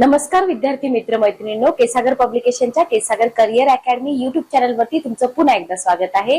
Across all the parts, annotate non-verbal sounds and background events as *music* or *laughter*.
नमस्कार विद्यार्थी मित्र मैत्रिणींनो केसागर पब्लिकेशनच्या केसागर करिअर अकॅडमी युट्यूब चॅनलवरती तुमचं पुन्हा एकदा स्वागत आहे.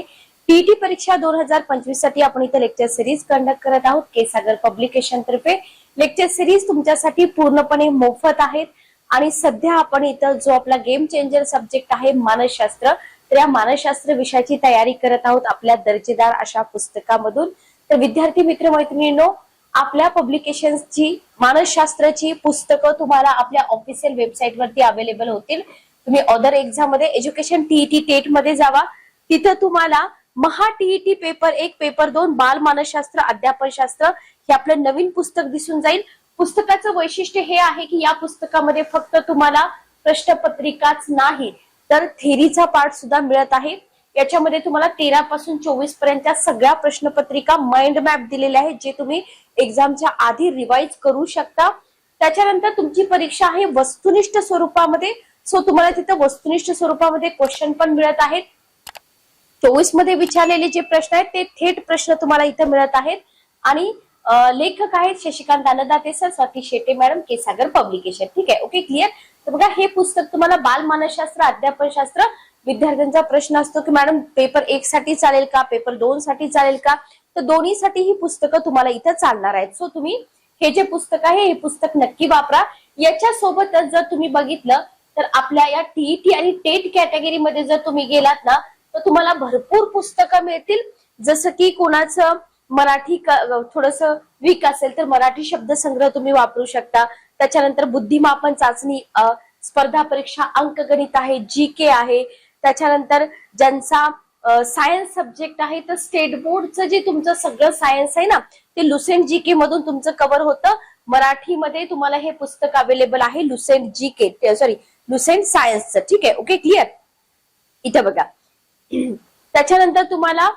टीईटी परीक्षा दोन हजार पंचवीससाठी आपण इथं लेक्चर सिरीज कंडक्ट करत आहोत. केसागर पब्लिकेशन तर्फे. लेक्चर सिरीज तुमच्यासाठी पूर्णपणे मोफत आहेत. आणि सध्या आपण इथं जो आपला गेम चेंजर सब्जेक्ट आहे मानसशास्त्र तर या मानसशास्त्र विषयाची तयारी करत आहोत आपल्या दर्जेदार अशा पुस्तकामधून. तर विद्यार्थी मित्र मैत्रिणींनो आपल्या पब्लिकेशनची मानसशास्त्राची पुस्तकं तुम्हाला आपल्या ऑफिशियल वेबसाईट वरती अवेलेबल होतील. तुम्ही अदर एक्झाममध्ये एज्युकेशन टीईटी टेटमध्ये जावा. तिथं तुम्हाला महा टीईटी पेपर एक पेपर दोन बाल मानसशास्त्र अध्यापनशास्त्र हे आपलं नवीन पुस्तक दिसून जाईल. पुस्तकाचं वैशिष्ट्य हे आहे की या पुस्तकामध्ये फक्त तुम्हाला प्रश्नपत्रिकाच नाही तर थेरीचा पार्ट सुद्धा मिळत आहे. याच्यामध्ये तुम्हाला तेरा पासून चोवीस पर्यंतच्या सगळ्या प्रश्नपत्रिका माइंड मॅप दिलेल्या आहेत जे तुम्ही एक्झामच्या आधी रिवाइज करू शकता. त्याच्यानंतर तुमची परीक्षा आहे वस्तुनिष्ठ स्वरूपामध्ये. सो तुम्हाला तिथं वस्तुनिष्ठ स्वरूपामध्ये क्वेश्चन पण मिळत आहेत. चोवीसमध्ये विचारलेले जे प्रश्न आहेत ते थेट प्रश्न तुम्हाला इथं मिळत आहेत. आणि लेखक आहेत Shashikant Dandate sir Swati Shete madam Ksagar publication. ठीक आहे? ओके क्लिअर तर बघा हे पुस्तक तुम्हाला बालमानसशास्त्र अध्यापनशास्त्र विद्यार्थ्यांचा प्रश्न असतो की मॅडम पेपर एक साठी चालेल का? पेपर दोन साठी चालेल का? तर दोन्हीसाठी ही पुस्तकं तुम्हाला इथं चालणार आहेत. सो तुम्ही हे जे पुस्तक आहे हे पुस्तक नक्की वापरा. याच्या सोबतच जर तुम्ही बघितलं तर आपल्या या टीईटी आणि टेट कॅटेगरीमध्ये जर तुम्ही गेलात ना तर तुम्हाला भरपूर पुस्तकं मिळतील. जसं की कोणाचं मराठी थोडस वीक असेल तर मराठी शब्दसंग्रह तुम्ही वापरू शकता. त्याच्यानंतर बुद्धिमापन चाचणी स्पर्धा परीक्षा अंकगणित आहे जी के आहे. त्याच्यानंतर ज्यांचा सायन्स सब्जेक्ट आहे तर स्टेट बोर्डचं जे तुमचं सगळं सायन्स आहे ना ते लुसेंट जी के मधून तुमचं कव्हर होतं. मराठीमध्ये तुम्हाला हे पुस्तक अवेलेबल आहे Lucent G K sorry Lucent सायन्सचं ठीक आहे? ओके क्लिअर इथं बघा. *clears throat* त्याच्यानंतर तुम्हाला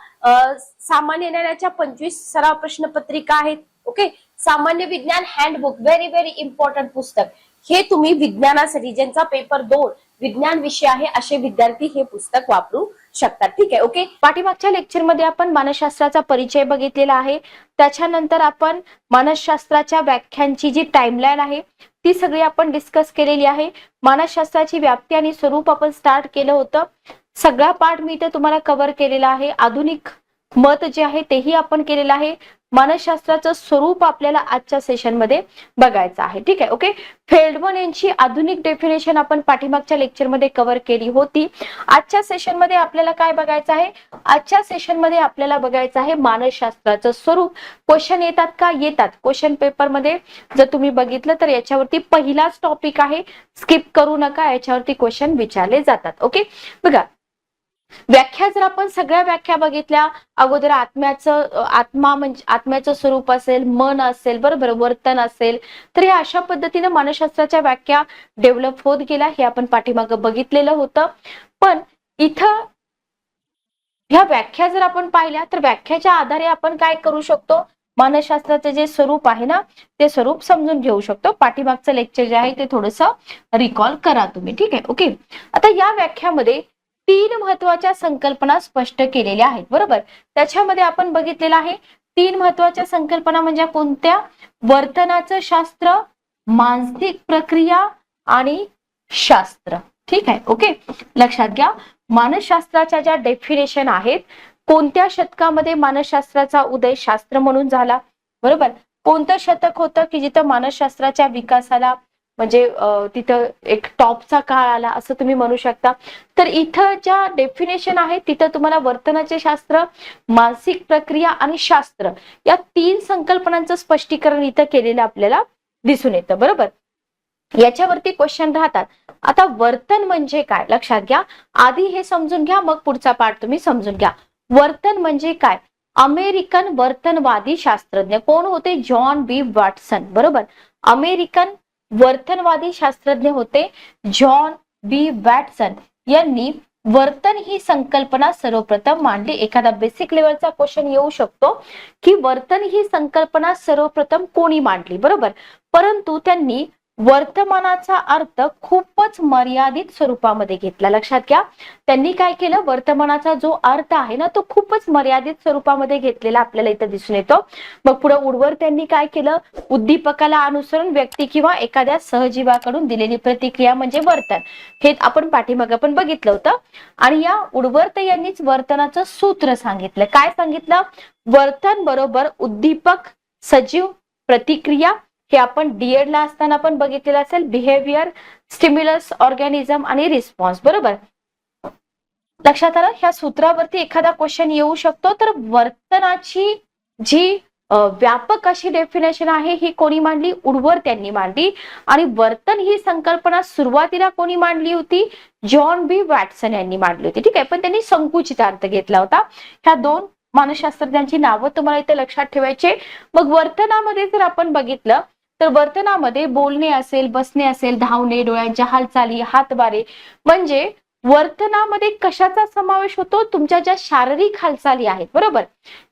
सामान्य ज्ञानाच्या पंचवीस सराव प्रश्नपत्रिका आहेत. ओके सामान्य विज्ञान हँडबुक व्हेरी व्हेरी इम्पॉर्टंट पुस्तक. हे तुम्ही विज्ञानासाठी ज्यांचा पेपर दोन विज्ञान विषय आहे असे विद्यार्थी हे पुस्तक वापरू शकतात. ठीक आहे ओके? पाठीमागच्या लेक्चरमध्ये आपण मानसशास्त्राचा परिचय बघितलेला आहे. त्याच्यानंतर आपण मानसशास्त्राच्या व्याख्यांची जी टाइमलाईन आहे ती सगळी आपण डिस्कस केलेली आहे. मानसशास्त्राची व्याप्ती आणि स्वरूप आपण स्टार्ट केलं होतं. सगळा पाठ मी इथे तुम्हाला कव्हर केलेला आहे. आधुनिक मत जे आहे तेही आपण केलेलं आहे. मानसशास्त्राचं स्वरूप आपल्याला आजच्या सेशनमध्ये बघायचं आहे. ठीक आहे? ओके फेल्डमन यांची आधुनिक डेफिनेशन आपण पाठीमागच्या लेक्चरमध्ये कव्हर केली होती. आजच्या सेशनमध्ये आपल्याला काय बघायचं आहे? आजच्या सेशनमध्ये आपल्याला बघायचं आहे मानसशास्त्राचं स्वरूप. क्वेश्चन येतात का? येतात. क्वेश्चन पेपरमध्ये जर तुम्ही बघितलं तर याच्यावरती पहिलाच टॉपिक आहे. स्किप करू नका. याच्यावरती क्वेश्चन विचारले जातात. ओके बघा व्याख्या जर आपण सगळ्या व्याख्या बघितल्या अगोदर आत्म्याचं आत्मा म्हणजे आत्म्याचं स्वरूप असेल मन असेल बरोबर वर्तन असेल तर हे अशा पद्धतीने मानसशास्त्राच्या व्याख्या डेव्हलप होत गेल्या हे आपण पाठीमागं बघितलेलं होतं. पण इथं ह्या व्याख्या जर आपण पाहिल्या तर व्याख्याच्या आधारे आपण काय करू शकतो? मानसशास्त्राचे जे स्वरूप आहे ना ते स्वरूप समजून घेऊ शकतो. पाठीमागचं लेक्चर जे आहे ते थोडस रिकॉल करा तुम्ही. ठीक आहे? ओके आता या व्याख्यामध्ये तीन महत्त्वाच्या संकल्पना स्पष्ट केलेल्या आहेत बरोबर? त्याच्यामध्ये आपण बघितलेलं आहे तीन महत्त्वाच्या संकल्पना म्हणजे कोणत्या? वर्तनाचं शास्त्र मानसिक प्रक्रिया आणि शास्त्र. ठीक आहे ओके? लक्षात घ्या मानसशास्त्राच्या ज्या डेफिनेशन आहेत कोणत्या शतकामध्ये मानसशास्त्राचा उदय शास्त्र म्हणून झाला? बरोबर? कोणतं शतक होतं की जिथं मानसशास्त्राच्या विकासाला म्हणजे तिथं एक टॉपचा काळ आला असं तुम्ही म्हणू शकता. तर इथं ज्या डेफिनेशन आहे तिथं तुम्हाला वर्तनाचे शास्त्र मानसिक प्रक्रिया आणि शास्त्र या तीन संकल्पनांचं स्पष्टीकरण इथं केलेलं आपल्याला दिसून येतं. बरोबर? याच्यावरती क्वेश्चन राहतात. आता वर्तन म्हणजे काय? लक्षात घ्या. आधी हे समजून घ्या मग पुढचा पाठ तुम्ही समजून घ्या. वर्तन म्हणजे काय? अमेरिकन वर्तनवादी शास्त्रज्ञ. कोण होते? John B Watson. बरोबर? अमेरिकन वर्तनवादी शास्त्रज्ञ होते जॉन बी वॅटसन यांनी वर्तन ही संकल्पना सर्वप्रथम मांडली. एखादा बेसिक लेवलचा क्वेश्चन येऊ शकतो की वर्तन ही संकल्पना सर्वप्रथम कोणी मांडली? बरोबर. परंतु त्यांनी वर्तमानाचा अर्थ खूपच मर्यादित स्वरूपामध्ये घेतला. लक्षात घ्या. त्यांनी काय केलं? वर्तमानाचा जो अर्थ आहे ना तो खूपच मर्यादित स्वरूपामध्ये घेतलेला आपल्याला इथं दिसून येतो. मग पुढे उडवर त्यांनी काय केलं? उद्दीपकाला अनुसरून व्यक्ती किंवा एखाद्या सहजीवाकडून दिलेली प्रतिक्रिया म्हणजे वर्तन. हे आपण पाठीमागे पण बघितलं होतं. आणि या उडवर्त यांनीच वर्तनाचं सूत्र सांगितलं. काय सांगितलं? वर्तन बरोबर उद्दीपक सजीव प्रतिक्रिया हे आपण डीएड ला असताना पण बघितलेलं असेल. बिहेवियर स्टिम्युलस ऑर्गॅनिझम आणि रिस्पॉन्स बरोबर? लक्षात आलं? ह्या सूत्रावरती एखादा क्वेश्चन येऊ शकतो. तर वर्तनाची जी व्यापक अशी डेफिनेशन आहे ही कोणी मांडली? उडवर त्यांनी मांडली. आणि वर्तन ही संकल्पना सुरुवातीला कोणी मांडली होती? जॉन बी वॅटसन यांनी मांडली होती. ठीक आहे? पण त्यांनी संकुचित अर्थ घेतला होता. ह्या दोन मानसशास्त्रज्ञांची नावं तुम्हाला इथे लक्षात ठेवायचे मग वर्तनामध्ये जर आपण बघितलं तर वर्तनामध्ये बोलणे असेल बसणे असेल धावणे डोळ्यांच्या हालचाली हातवारे म्हणजे वर्तनामध्ये कशाचा समावेश होतो? तुमच्या ज्या शारीरिक हालचाली आहेत बरोबर?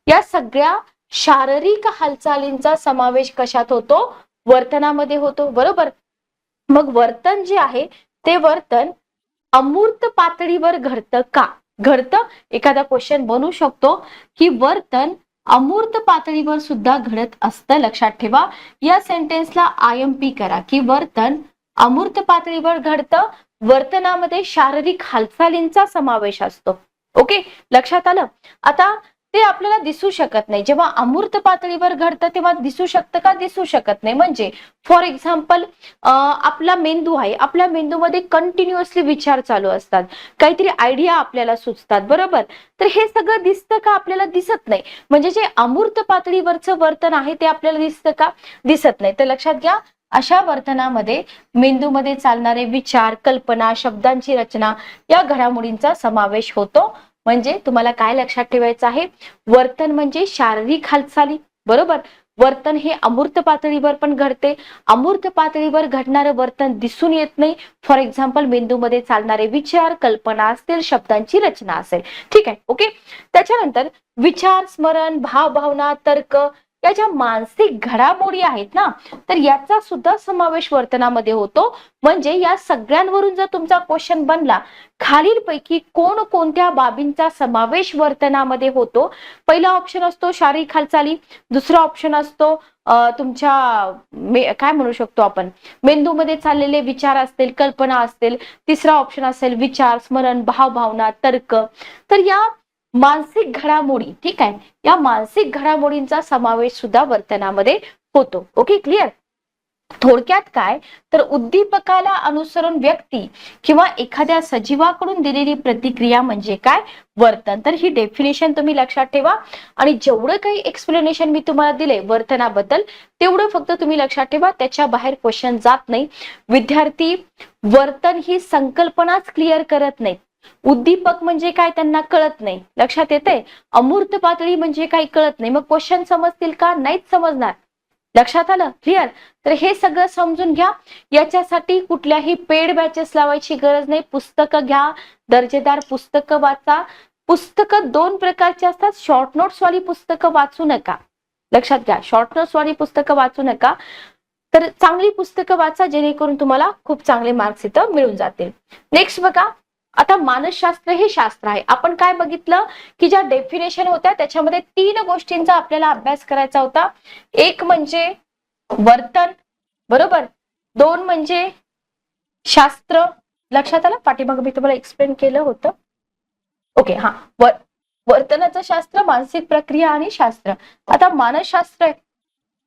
या सगळ्या शारीरिक हालचालींचा समावेश कशात होतो? वर्तनामध्ये होतो बरोबर? मग वर्तन जे आहे ते वर्तन अमूर्त पातळीवर घडतं का? घडतं? एखादा क्वेश्चन बनू शकतो की वर्तन अमूर्त पातळीवर सुद्धा घडत असतं. लक्षात ठेवा. या सेंटेन्सला आय एम पी करा की वर्तन अमूर्त पातळीवर घडतं. वर्तनामध्ये शारीरिक हालचालींचा समावेश असतो. ओके लक्षात आलं? आता ते आपल्याला दिसू शकत नाही. जेव्हा अमूर्त पातळीवर घडतं तेव्हा दिसू शकतं का? दिसू शकत नाही. म्हणजे फॉर एक्झाम्पल आपला मेंदू आहे. आपल्या मेंदूमध्ये कंटिन्युअसली विचार चालू असतात. काहीतरी आयडिया आपल्याला सुचतात. बरोबर? तर हे सगळं दिसतं का? आपल्याला दिसत नाही. म्हणजे जे अमूर्त पातळीवरचं वर्तन आहे ते आपल्याला दिसतं का? दिसत नाही. तर लक्षात घ्या अशा वर्तनामध्ये मेंदूमध्ये चालणारे विचार कल्पना शब्दांची रचना या घडामोडींचा समावेश होतो. म्हणजे तुम्हाला काय लक्षात ठेवायचं आहे? वर्तन म्हणजे शारीरिक हालचाली. बरोबर? वर्तन हे अमूर्त पातळीवर पण घडते. अमूर्त पातळीवर घडणारं वर्तन दिसून येत नाही. फॉर एक्झाम्पल मेंदूमध्ये चालणारे विचार कल्पना असतील शब्दांची रचना असेल. ठीक आहे ओके? त्याच्यानंतर विचार स्मरण भावभावना तर्क या ज्या मानसिक घडामोडी आहेत ना तर याचा सुद्धा समावेश वर्तनामध्ये होतो. म्हणजे या सगळ्यांवरून जर तुमचा क्वेश्चन बनला खालीलपैकी कोण कोणत्या बाबींचा समावेश वर्तनामध्ये होतो? पहिला ऑप्शन असतो शारीरिक हालचाली दुसरा ऑप्शन असतो तुमच्या काय म्हणू शकतो आपण? मेंदूमध्ये चाललेले विचार असतील कल्पना असतील. तिसरा ऑप्शन असेल विचार स्मरण भावभावना तर्क. तर या मानसिक घडामोडी ठीक आहे? या मानसिक घडामोडींचा समावेश सुद्धा वर्तनामध्ये होतो. ओके क्लिअर थोडक्यात काय? तर उद्दीपकाला अनुसरून व्यक्ती किंवा एखाद्या सजीवाकडून दिलेली प्रतिक्रिया म्हणजे काय? वर्तन. तर ही डेफिनेशन तुम्ही लक्षात ठेवा. आणि जेवढं काही एक्सप्लेनेशन मी तुम्हाला दिले वर्तनाबद्दल तेवढं फक्त तुम्ही लक्षात ठेवा. त्याच्या बाहेर क्वेश्चन जात नाही. विद्यार्थी वर्तन ही संकल्पनाच क्लिअर करत नाहीत. उद्दीपक म्हणजे काय त्यांना कळत नाही. लक्षात येते अमूर्त पातळी म्हणजे काही कळत नाही. मग क्वेश्चन समजतील का? नाहीच समजणार. लक्षात आलं? क्लिअर तर हे सगळं समजून घ्या. याच्यासाठी कुठल्याही पेड बॅचेस लावायची गरज नाही. पुस्तकं घ्या. दर्जेदार पुस्तकं वाचा. पुस्तकं दोन प्रकारची असतात. शॉर्ट नोट्स वाली पुस्तकं वाचू नका. लक्षात घ्या. शॉर्ट नोट्स वाली पुस्तकं वाचू नका. तर चांगली पुस्तकं वाचा जेणेकरून तुम्हाला खूप चांगले मार्क्स इथं मिळून जातील. नेक्स्ट बघा. आता मानसशास्त्र हे शास्त्र आहे. आपण काय बघितलं? की ज्या डेफिनेशन होत्या त्याच्यामध्ये तीन गोष्टींचा आपल्याला अभ्यास करायचा होता. एक म्हणजे वर्तन बरोबर? दोन म्हणजे शास्त्र. लक्षात आलं? पाठीमाग मी तुम्हाला एक्सप्लेन केलं होतं. ओके हा. वर वर्तनाचं शास्त्र मानसिक प्रक्रिया आणि शास्त्र. आता मानसशास्त्र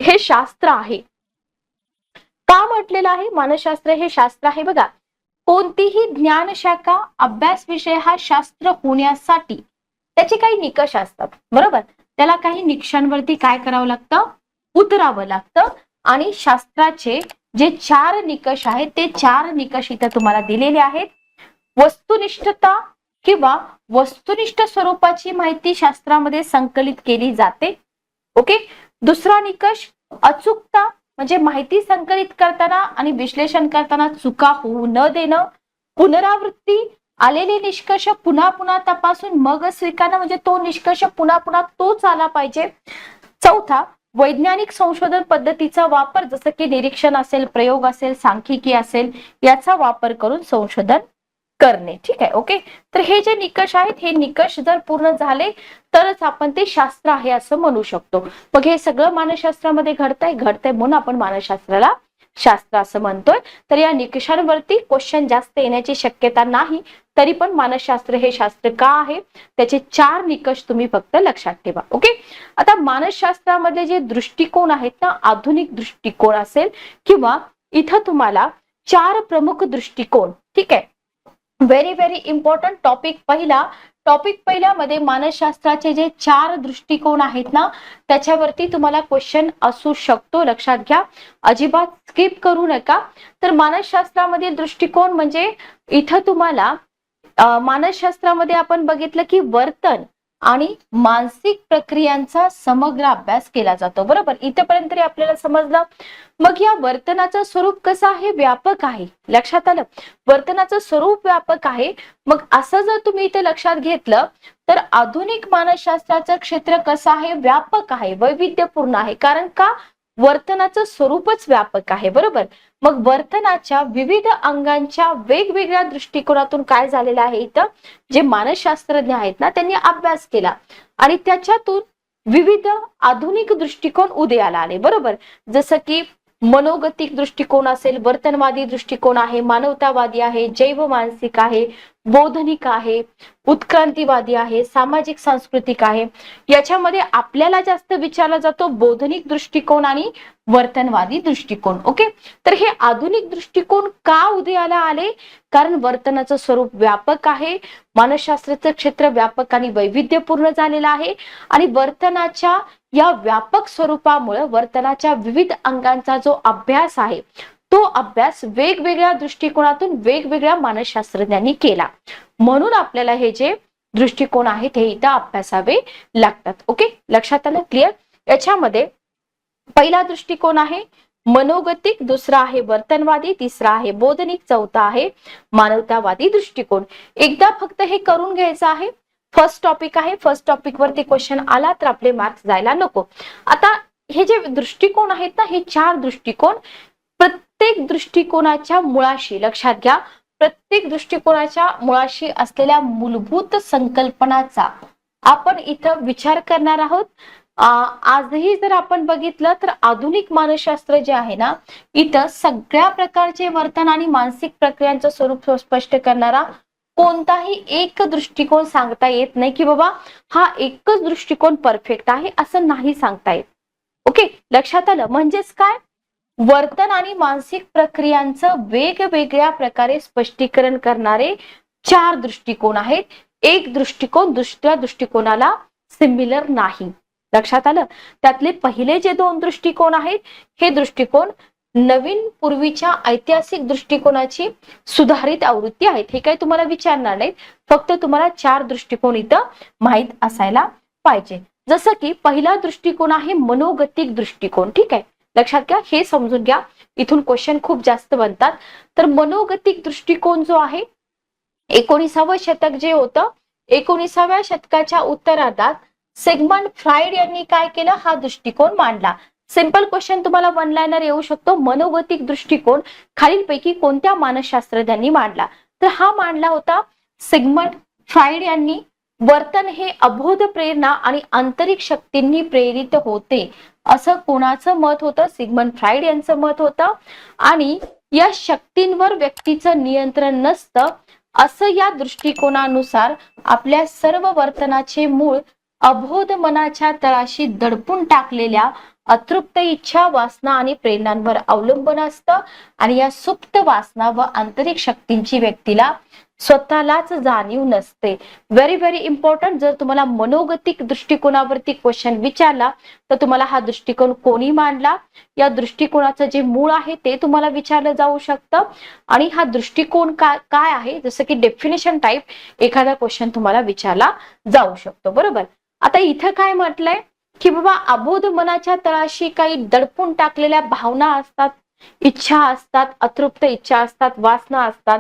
हे शास्त्र आहे. का म्हटलेलं आहे? मानसशास्त्र हे शास्त्र आहे. बघा कोणतीही ज्ञानशाखा अभ्यास विषय हा शास्त्र होण्यासाठी त्याचे काही निकष असतात. बरोबर? त्याला काही निकषांवरती काय करावं लागतं? उतरावं लागतं. आणि शास्त्राचे जे चार निकष आहेत ते चार निकष इथं तुम्हाला दिलेले आहेत. वस्तुनिष्ठता किंवा वस्तुनिष्ठ स्वरूपाची माहिती शास्त्रामध्ये संकलित केली जाते. ओके? दुसरा निकष अचूकता म्हणजे माहिती संकलित करताना आणि विश्लेषण करताना चुका होऊ न देणं पुनरावृत्ती आलेले निष्कर्ष पुन्हा पुन्हा तपासून मग स्वीकारणं म्हणजे तो निष्कर्ष पुन्हा पुन्हा तोच आला पाहिजे. चौथा वैज्ञानिक संशोधन पद्धतीचा वापर जसं की निरीक्षण असेल प्रयोग असेल सांख्यिकी असेल याचा वापर करून संशोधन करणे. ठीक आहे ओके तर हे जे निकष आहेत हे निकष जर पूर्ण झाले तरच आपण ते शास्त्र आहे असं म्हणू शकतो. मग हे सगळं मानसशास्त्रामध्ये घडतंय? घडतंय म्हणून आपण मानसशास्त्राला शास्त्र असं म्हणतोय. तर या निकषांवरती क्वेश्चन जास्त येण्याची शक्यता नाही तरी पण मानसशास्त्र हे शास्त्र का आहे? त्याचे चार निकष तुम्ही फक्त लक्षात ठेवा ओके आता मानसशास्त्रामध्ये जे दृष्टिकोन आहेत ना आधुनिक दृष्टिकोन असेल किंवा इथं तुम्हाला चार प्रमुख दृष्टिकोन ठीक आहे? व्हेरी व्हेरी इम्पॉर्टंट टॉपिक पहिला. टॉपिक पहिल्यामध्ये मानसशास्त्राचे जे चार दृष्टिकोन आहेत ना त्याच्यावरती तुम्हाला क्वेश्चन असू शकतो. लक्षात घ्या. अजिबात स्किप करू नका. तर मानसशास्त्रामधील दृष्टिकोन म्हणजे इथं तुम्हाला मानसशास्त्रामध्ये आपण बघितलं की वर्तन. आणि मानसिक प्रक्रियांचा समग्र अभ्यास केला जातो. बरोबर? इथपर्यंत तरी आपल्याला समजलं? मग या वर्तनाचं स्वरूप कसं आहे? व्यापक आहे. लक्षात आलं? वर्तनाचं स्वरूप व्यापक आहे. मग असं जर तुम्ही इथे लक्षात घेतलं तर आधुनिक मानसशास्त्राचं क्षेत्र कसं आहे? व्यापक आहे. वैविध्यपूर्ण आहे. कारण का? वर्तनाचं स्वरूपच व्यापक आहे बरोबर? मग वर्तनाच्या विविध अंगांच्या वेगवेगळ्या दृष्टिकोनातून काय झालेलं आहे इथं? जे मानसशास्त्रज्ञ आहेत ना त्यांनी अभ्यास केला. आणि त्याच्यातून विविध आधुनिक दृष्टिकोन उदयाला आले बरोबर? जसं की मनोगतिक दृष्टिकोन असेल वर्तनवादी दृष्टिकोन आहे मानवतावादी आहे जैव मानसिक आहे बौद्धनिक आहे उत्क्रांतीवादी आहे सामाजिक सांस्कृतिक आहे. याच्यामध्ये आपल्याला जास्त विचारला जातो बौद्धनिक दृष्टिकोन आणि वर्तनवादी दृष्टिकोन ओके? तर हे आधुनिक दृष्टिकोन का उदयाला आले? कारण वर्तनाचं स्वरूप व्यापक आहे मानसशास्त्राचं क्षेत्र व्यापक आणि वैविध्यपूर्ण झालेलं आहे आणि वर्तनाच्या या व्यापक स्वरूपामुळे वर्तनाच्या विविध अंगांचा जो अभ्यास आहे तो अभ्यास वेगवेगळ्या दृष्टिकोनातून वेगवेगळ्या मानसशास्त्रज्ञांनी केला. म्हणून आपल्याला हे जे दृष्टिकोन आहेत हे इथं अभ्यासावे लागतात. ओके लक्षात आलं? क्लिअर याच्यामध्ये पहिला दृष्टिकोन आहे मनोगतिक. दुसरा आहे वर्तनवादी. तिसरा आहे बोधनिक. चौथा आहे मानवतावादी दृष्टिकोन. एकदा फक्त हे करून घ्यायचं आहे फर्स्ट टॉपिक आहे. फर्स्ट टॉपिक वरती क्वेश्चन आला तर आपले मार्क्स जायला नको. आता हे जे दृष्टिकोन आहेत ना हे चार दृष्टिकोन प्रत्येक दृष्टिकोनाच्या मुळाशी लक्षात घ्या. प्रत्येक दृष्टिकोनाच्या मुळाशी असलेल्या मूलभूत संकल्पनाचा आपण इथं विचार करणार आहोत. आजही जर आपण बघितलं तर आधुनिक मानसशास्त्र जे आहे ना इथं सगळ्या प्रकारचे वर्तन आणि मानसिक प्रक्रियांचं स्वरूप स्पष्ट करणारा कोणताही एक दृष्टिकोन सांगता येत नाही की बाबा हा एकच दृष्टिकोन परफेक्ट आहे असं नाही सांगता येत. ओके लक्षात आलं? म्हणजेच काय? वर्तन आणि मानसिक प्रक्रियांचं वेगवेगळ्या प्रकारे स्पष्टीकरण करणारे चार दृष्टिकोन आहेत. एक दृष्टिकोन दुसऱ्या दृष्टिकोनाला सिमिलर नाही. लक्षात आलं? त्यातले पहिले जे दोन दृष्टिकोन आहेत हे दृष्टिकोन नवीन पूर्वीच्या ऐतिहासिक दृष्टिकोनाची सुधारित आवृत्ती आहेत. हे काही तुम्हाला विचारणार नाहीत. फक्त तुम्हाला चार दृष्टिकोन इथं माहीत असायला पाहिजे. जसं की पहिला दृष्टिकोन आहे मनोगतिक दृष्टिकोन. ठीक आहे? लक्षात घ्या हे समजून घ्या. इथून क्वेश्चन खूप जास्त बनतात. तर मनोगतिक दृष्टिकोन जो आहे एकोणीसावं शतक जे होतं एकोणीसाव्या शतकाच्या उत्तरार्धात सेगमंड फ्राईड यांनी काय केलं? हा दृष्टिकोन मांडला. सिंपल क्वेश्चन तुम्हाला वन लाईनर येऊ शकतो. मनोगतिक दृष्टिकोन खालीलपैकी कोणत्या मानसशास्त्रज्ञांनी मांडला? तर हा मांडला होता सिगमंड फ्राईड यांनी. वर्तन हे अबोध प्रेरणा आणि आंतरिक शक्तींनी प्रेरित होते. असं कोणाचं मत होतं? सिगमंड फ्राईड यांचं मत होतं. आणि या शक्तींवर व्यक्तीचं नियंत्रण नसतं. असं या दृष्टिकोनानुसार आपल्या सर्व वर्तनाचे मूळ अबोध मनाच्या तळाशी दडपून टाकलेल्या अतृप्त इच्छा वासना आणि प्रेरणांवर अवलंबून असतं. आणि या सुप्त वासना व आंतरिक शक्तींची व्यक्तीला स्वतःलाच जाणीव नसते. व्हेरी व्हेरी इम्पॉर्टंट जर तुम्हाला मनोगतिक दृष्टिकोनावरती क्वेश्चन विचारला तर तुम्हाला हा दृष्टिकोन कोणी मांडला? या दृष्टिकोनाचं जे मूळ आहे ते तुम्हाला विचारलं जाऊ शकतं. आणि हा दृष्टिकोन काय काय आहे? जसं की डेफिनेशन टाईप एखादा क्वेश्चन तुम्हाला विचारला जाऊ शकतो. बरोबर? आता इथं काय म्हटलंय? की बाबा अबोध मनाच्या तळाशी काही दडपून टाकलेल्या भावना असतात इच्छा असतात अतृप्त इच्छा असतात वासना असतात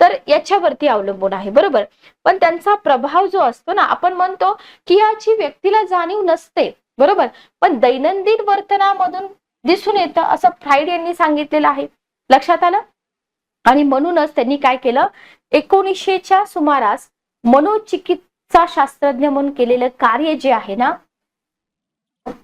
तर याच्यावरती अवलंबून आहे बरोबर? पण त्यांचा प्रभाव जो असतो ना आपण म्हणतो की याची व्यक्तीला जाणीव नसते बरोबर? पण दैनंदिन वर्तनामधून दिसून येतं असं फ्राईड यांनी सांगितलेलं आहे. लक्षात आलं? आणि म्हणूनच त्यांनी काय केलं? एकोणीसशेच्या सुमारास मनोचिकित्सा शास्त्रज्ञ म्हणून केलेलं कार्य जे आहे ना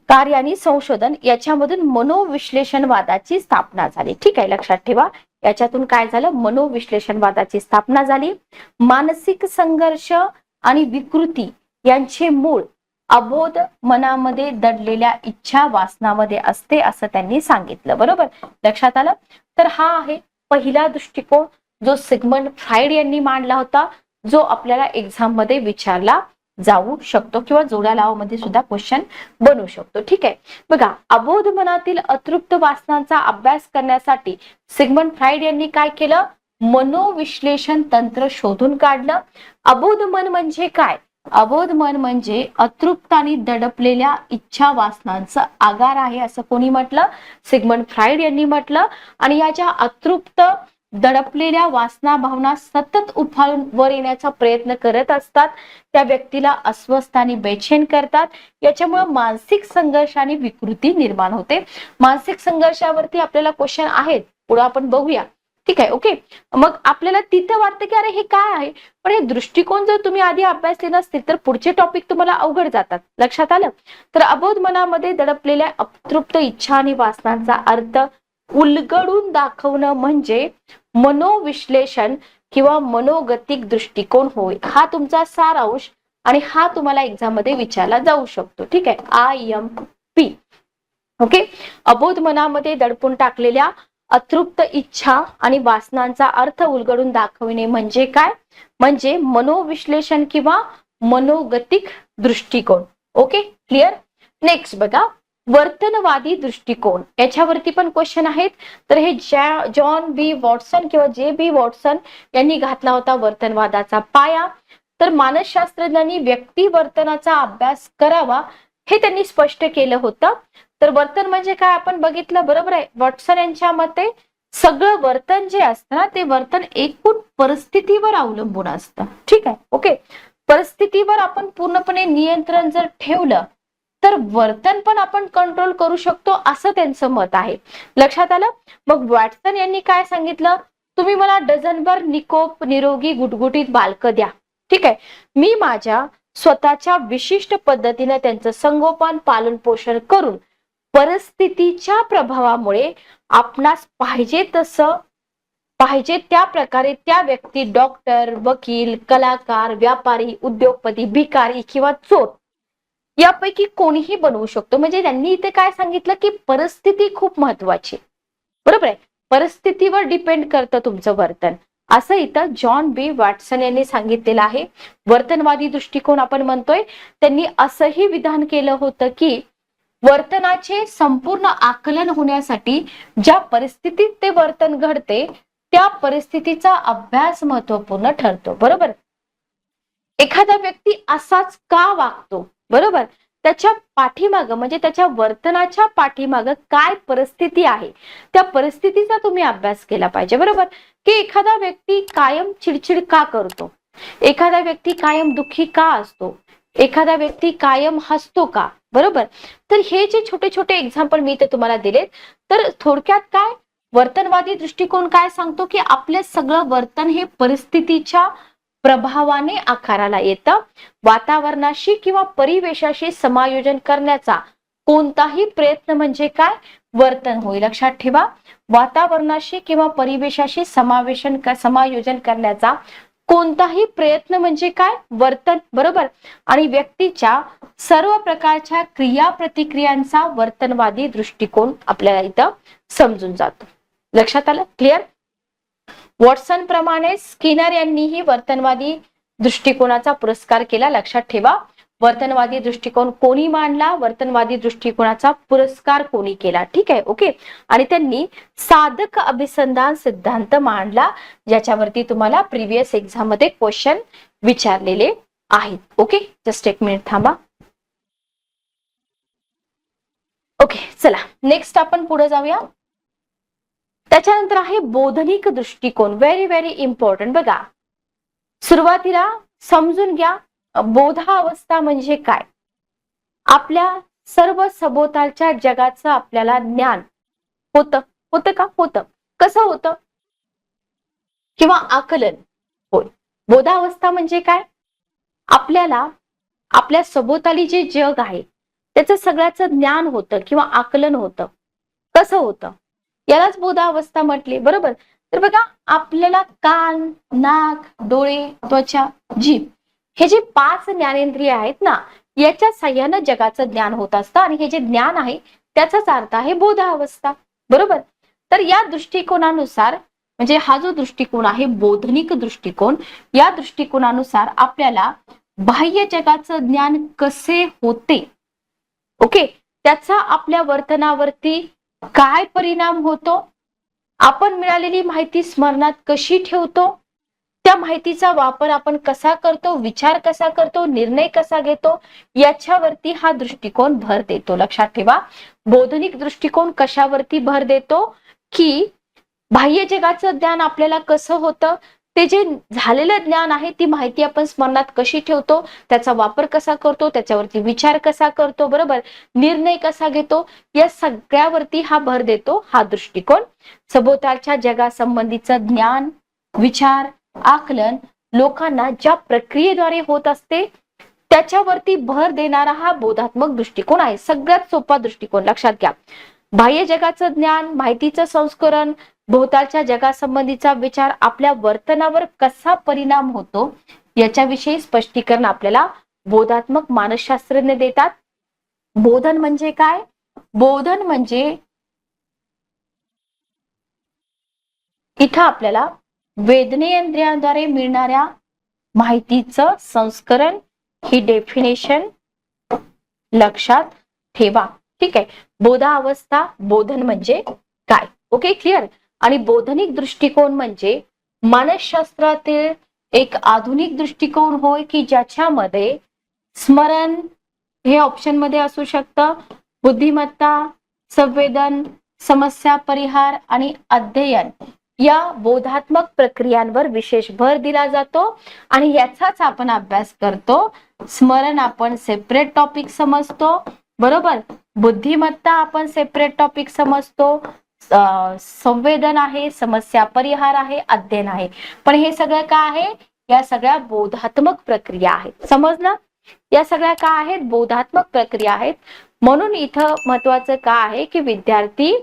कार्य आणि संशोधन याच्यामधून मनोविश्लेषणवादाची स्थापना झाली. ठीक आहे लक्षात ठेवा. याच्यातून काय झालं? मनोविश्लेषणवादाची स्थापना झाली. मानसिक संघर्ष आणि विकृती यांचे मूळ अबोध मनामध्ये दडलेल्या इच्छा वासनामध्ये असते असं त्यांनी सांगितलं. बरोबर? लक्षात आलं? तर हा आहे पहिला दृष्टिकोन जो सिगमंड फ्राईड यांनी मांडला होता जो आपल्याला एक्झाममध्ये विचारला. जाऊ शकतो किंवा जोड्या लावामध्ये सुद्धा क्वेश्चन बनू शकतो. ठीक आहे? बघा अबोध मनातील अतृप्त वासनांचा अभ्यास करण्यासाठी सिगमन फ्राईड यांनी काय केलं? मनोविश्लेषण तंत्र शोधून काढलं. अबोध मन म्हणजे काय? अबोध मन म्हणजे अतृप्त आणि दडपलेल्या इच्छा वासनांचं आगार आहे असं कोणी म्हटलं? सिगमन फ्राईड यांनी म्हटलं. आणि या ज्या अतृप्त दडपलेल्या वासना भावना सतत उफाळून वर येण्याचा प्रयत्न करत असतात. त्या व्यक्तीला अस्वस्थ आणि बेचैन करतात. याच्यामुळे मानसिक संघर्ष आणि विकृती निर्माण होते. मानसिक संघर्षावरती आपल्याला क्वेश्चन आहेत. पुढे आपण बघूया. ठीक आहे ओके मग आपल्याला तिथं वाटतं की अरे हे काय आहे? पण हे दृष्टिकोन जर तुम्ही आधी अभ्यासले नसतील तर पुढचे टॉपिक तुम्हाला अवघड जातात. लक्षात आलं? तर अबोध मनामध्ये दडपलेल्या अतृप्त इच्छा आणि वासनांचा अर्थ उलगडून दाखवणं म्हणजे मनोविश्लेषण किंवा मनोगतिक दृष्टिकोन होय हा तुमचा सारांश आणि हा तुम्हाला एक्झाममध्ये विचारला जाऊ शकतो. ठीक आहे? आय एम पी ओके अबोध मनामध्ये दडपून टाकलेल्या अतृप्त इच्छा आणि वासनांचा अर्थ उलगडून दाखविणे म्हणजे काय? म्हणजे मनोविश्लेषण किंवा मनोगतिक दृष्टिकोन. ओके क्लिअर नेक्स्ट बघा. वर्तनवादी दृष्टिकोन. याच्यावरती पण क्वेश्चन आहेत. तर हे ज्या जॉन बी वॉटसन किंवा जे बी वॉटसन यांनी घातला होता वर्तनवादाचा पाया. तर मानसशास्त्रज्ञांनी व्यक्ती वर्तनाचा अभ्यास करावा हे त्यांनी स्पष्ट केलं होतं. तर वर्तन म्हणजे काय? आपण बघितलं बरोबर आहे? वॉटसन यांच्या मते सगळं वर्तन जे असतं ना ते वर्तन एकूण परिस्थितीवर अवलंबून असतं. ठीक आहे? ओके परिस्थितीवर आपण पूर्णपणे नियंत्रण जर ठेवलं तर वर्तन पण आपण कंट्रोल करू शकतो असं त्यांचं मत आहे. लक्षात आलं? मग वॅटसन यांनी काय सांगितलं? तुम्ही मला डझनभर निकोप निरोगी गुटगुटीत बालक द्या. ठीक आहे. मी माझ्या स्वतःच्या विशिष्ट पद्धतीने त्यांचं संगोपन पालन पोषण करून परिस्थितीच्या प्रभावामुळे आपणास पाहिजे तसं पाहिजे त्या प्रकारे त्या व्यक्ती डॉक्टर वकील कलाकार व्यापारी उद्योगपती भिकारी किंवा चोर यापैकी कोणीही बनवू शकतो. म्हणजे त्यांनी इथे काय सांगितलं की परिस्थिती खूप महत्वाची बरोबर आहे? परिस्थितीवर डिपेंड करतं तुमचं वर्तन. असं इथं जॉन बी वॅटसन यांनी सांगितलेलं आहे. वर्तनवादी दृष्टिकोन आपण म्हणतोय. त्यांनी असंही विधान केलं होतं की वर्तनाचे संपूर्ण आकलन होण्यासाठी ज्या परिस्थितीत ते वर्तन घडते त्या परिस्थितीचा अभ्यास महत्त्वपूर्ण ठरतो. बरोबर? एखादा व्यक्ती असाच का वागतो? बरोबर? त्याच्या पाठीमाग म्हणजे त्याच्या वर्तनाच्या पाठीमाग काय परिस्थिती आहे? त्या परिस्थितीचा तुम्ही अभ्यास केला पाहिजे बरोबर? की एखादा व्यक्ती कायम चिडचिड का करतो? एखादा व्यक्ती कायम दुःखी का असतो? एखादा व्यक्ती कायम हसतो का? बरोबर? तर हे जे छोटे छोटे एक्झाम्पल मी ते तुम्हाला दिलेत तर थोडक्यात काय? वर्तनवादी दृष्टिकोन काय सांगतो की आपले सगळं वर्तन हे परिस्थितीच्या प्रभावाने आकाराला येतं. वातावरणाशी किंवा परिवेशाशी समायोजन करण्याचा कोणताही प्रयत्न म्हणजे काय? वर्तन होय. लक्षात ठेवा. वातावरणाशी किंवा परिवेशाशी समावेशन समायोजन करण्याचा कोणताही प्रयत्न म्हणजे काय? वर्तन. बरोबर? आणि व्यक्तीच्या सर्व प्रकारच्या क्रिया प्रतिक्रियांचा वर्तनवादी दृष्टिकोन आपल्याला इथं समजून जातो. लक्षात आलं? क्लिअर वॉटसन प्रमाणे स्किनर यांनीही वर्तनवादी दृष्टिकोनाचा पुरस्कार केला. लक्षात ठेवा वर्तनवादी दृष्टिकोन कोणी मांडला? वर्तनवादी दृष्टिकोनाचा पुरस्कार कोणी केला? ठीक आहे ओके. आणि त्यांनी साधक अभिसंधान सिद्धांत मांडला ज्याच्यावरती तुम्हाला प्रिव्हियस एक्झाममध्ये क्वेश्चन विचारलेले आहेत. ओके जस्ट एक मिनिट थांबा. ओके चला. नेक्स्ट आपण पुढे जाऊया. त्याच्यानंतर आहे बोधनिक दृष्टिकोन. व्हेरी व्हेरी इम्पॉर्टंट बघा. सुरुवातीला समजून घ्या बोधावस्था म्हणजे काय? आपल्या सर्व सभोवतालच्या जगाचं आपल्याला ज्ञान होतं. होतं का? होतं. कसं होतं? किंवा आकलन. होय. बोधावस्था म्हणजे काय? आपल्याला आपल्या सभोवताली जे जग आहे त्याचं सगळ्याचं ज्ञान होतं किंवा आकलन होतं. कसं होतं? यालाच बोधावस्था म्हटली. बरोबर? तर बघा आपल्याला कान नाक डोळे त्वचा जीभ हे जे पाच ज्ञानेंद्रिय आहेत ना याच्या साह्यानं जगाचं ज्ञान होत असतं आणि हे जे ज्ञान आहे त्याचाच अर्थ आहे बोधावस्था. बरोबर? तर या दृष्टिकोनानुसार म्हणजे हा जो दृष्टिकोन आहे बोधनिक दृष्टिकोन या दृष्टिकोनानुसार आपल्याला बाह्य जगाचं ज्ञान कसे होते? ओके? त्याचा आपल्या वर्तनावरती काय परिणाम होतो? आपण मिळालेली माहिती स्मरणात कशी ठेवतो? त्या माहितीचा वापर आपण कसा करतो? विचार कसा करतो? निर्णय कसा घेतो? याच्यावरती हा दृष्टिकोन भर देतो. लक्षात ठेवा. बौद्धिक दृष्टिकोन कशावरती भर देतो? की बाह्य जगाचं ज्ञान आपल्याला कसं होतं? ते जे झालेलं ज्ञान आहे ती माहिती आपण स्मरणात कशी ठेवतो? त्याचा वापर कसा करतो? त्याच्यावरती विचार कसा करतो? बरोबर? निर्णय कसा घेतो? या सगळ्यावरती हा भर देतो हा दृष्टिकोन. सभोवतालच्या जगासंबंधीचं ज्ञान विचार आकलन लोकांना ज्या प्रक्रियेद्वारे होत असते त्याच्यावरती भर देणारा हा बोधात्मक दृष्टिकोन आहे. सगळ्यात सोपा दृष्टिकोन लक्षात घ्या. बाह्य जगाचं ज्ञान माहितीचं संस्करण भोवतालच्या जगासंबंधीचा विचार आपल्या वर्तनावर कसा परिणाम होतो याच्याविषयी स्पष्टीकरण आपल्याला बोधात्मक मानसशास्त्रज्ञ देतात. बोधन म्हणजे काय? बोधन म्हणजे इथं आपल्याला वेदनेंद्रियांद्वारे मिळणाऱ्या माहितीचं संस्करण ही डेफिनेशन लक्षात ठेवा. ठीक आहे. बोधा अवस्था बोधन म्हणजे काय? ओके क्लिअर आणि बोधनिक दृष्टिकोन म्हणजे मानसशास्त्रातील एक आधुनिक दृष्टिकोन होय की ज्याच्यामध्ये स्मरण हे ऑप्शनमध्ये असू शकतं. बुद्धिमत्ता संवेदन समस्या परिहार आणि अध्ययन या बोधात्मक प्रक्रियांवर विशेष भर दिला जातो आणि याचाच आपण अभ्यास करतो. स्मरण आपण सेपरेट टॉपिक समजतो. बरोबर? बुद्धिमत्ता आपण सेपरेट टॉपिक समजतो. संवेदन आहे समस्या परिहार आहे अध्ययन आहे. पण हे सगळं काय आहे? या सगळ्या बोधात्मक प्रक्रिया आहेत. समजलं? या सगळ्या काय आहेत? बोधात्मक प्रक्रिया आहेत. म्हणून इथं महत्वाचं काय आहे की विद्यार्थी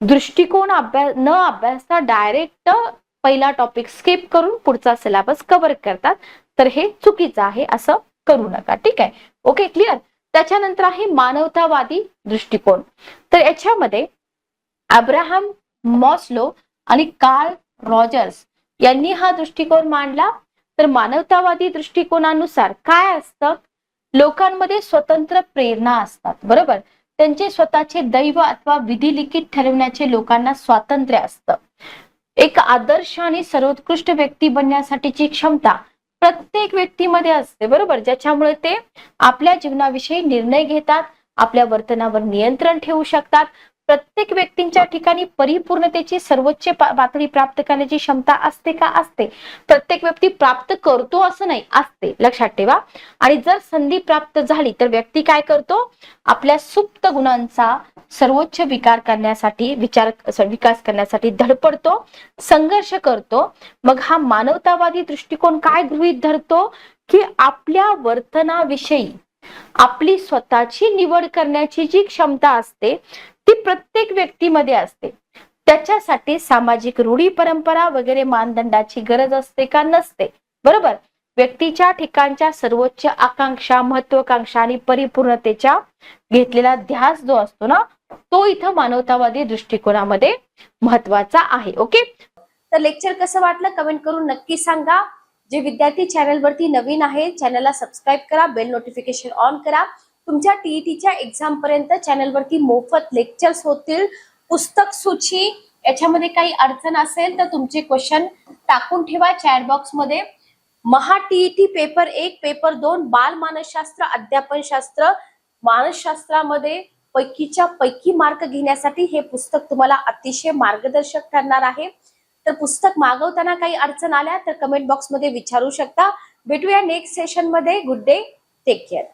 दृष्टिकोन अभ्यास न अभ्यासता डायरेक्ट पहिला टॉपिक स्किप करून पुढचा सिलेबस कव्हर करतात. तर हे चुकीचं आहे असं करू नका. ठीक आहे? Okay clear? त्याच्यानंतर आहे मानवतावादी दृष्टिकोन. तर याच्यामध्ये अब्राहम मॉस्लो आणि कार्ल रॉजर्स यांनी हा दृष्टिकोन मांडला. तर मानवतावादी दृष्टिकोनानुसार काय असतं? लोकांमध्ये स्वतंत्र प्रेरणा असतात बरोबर? त्यांचे स्वतःचे दैव अथवा विधी लिखित ठरवण्याचे लोकांना स्वातंत्र्य असतं. एक आदर्श आणि सर्वोत्कृष्ट व्यक्ती बनण्यासाठीची क्षमता प्रत्येक व्यक्तीमध्ये असते बरोबर? ज्याच्यामुळे ते आपल्या जीवनाविषयी निर्णय घेतात आपल्या वर्तनावर नियंत्रण ठेवू शकतात प्रत्येक व्यक्तींच्या ठिकाणी परिपूर्णतेची सर्वोच्च पातळी प्राप्त करण्याची क्षमता असते का? असते. प्रत्येक व्यक्ती प्राप्त करतो असं नाही असते. लक्षात ठेवा. आणि जर संधी प्राप्त झाली तर व्यक्ती काय करतो? आपल्या सुप्त गुणांचा सर्वोच्च विकार करण्यासाठी विचार विकास करण्यासाठी धडपडतो संघर्ष करतो. मग हा मानवतावादी दृष्टिकोन काय गृहीत धरतो? की आपल्या वर्तनाविषयी आपली स्वतःची निवड करण्याची जी क्षमता असते ती प्रत्येक व्यक्तीमध्ये असते. त्याच्यासाठी सामाजिक रूढी परंपरा वगैरे मानदंडाची गरज असते का नसते. बरोबर? व्यक्तीच्या ठिकाणच्या सर्वोच्च आकांक्षा महत्वाकांक्षा आणि परिपूर्णतेच्या घेतलेला ध्यास जो असतो ना तो इथं मानवतावादी दृष्टिकोनामध्ये महत्त्वाचा आहे. ओके? तर लेक्चर कसं वाटलं कमेंट करून नक्की सांगा. जे विद्यार्थी चॅनल वरती नवीन आहे चॅनलला सबस्क्राईब करा बेल नोटिफिकेशन ऑन करा. तुमच्या टीईटीच्या एक्झाम पर्यंत चॅनल वरती मोफत लेक्चर्स होतील पुस्तक सूची याच्यामध्ये काही अडचण असेल तर तुमचे क्वेश्चन टाकून ठेवा चॅट बॉक्समध्ये. महा टीईटी पेपर एक पेपर दोन बाल मानसशास्त्र अध्यापनशास्त्र मानसशास्त्रामध्ये पैकीच्या पैकी मार्क घेण्यासाठी हे पुस्तक तुम्हाला अतिशय मार्गदर्शक ठरणार आहे. तर पुस्तक मागवताना काही अडचण आल्या तर कमेंट बॉक्समध्ये विचारू शकता. भेटूया नेक्स्ट सेशनमध्ये. Good day take care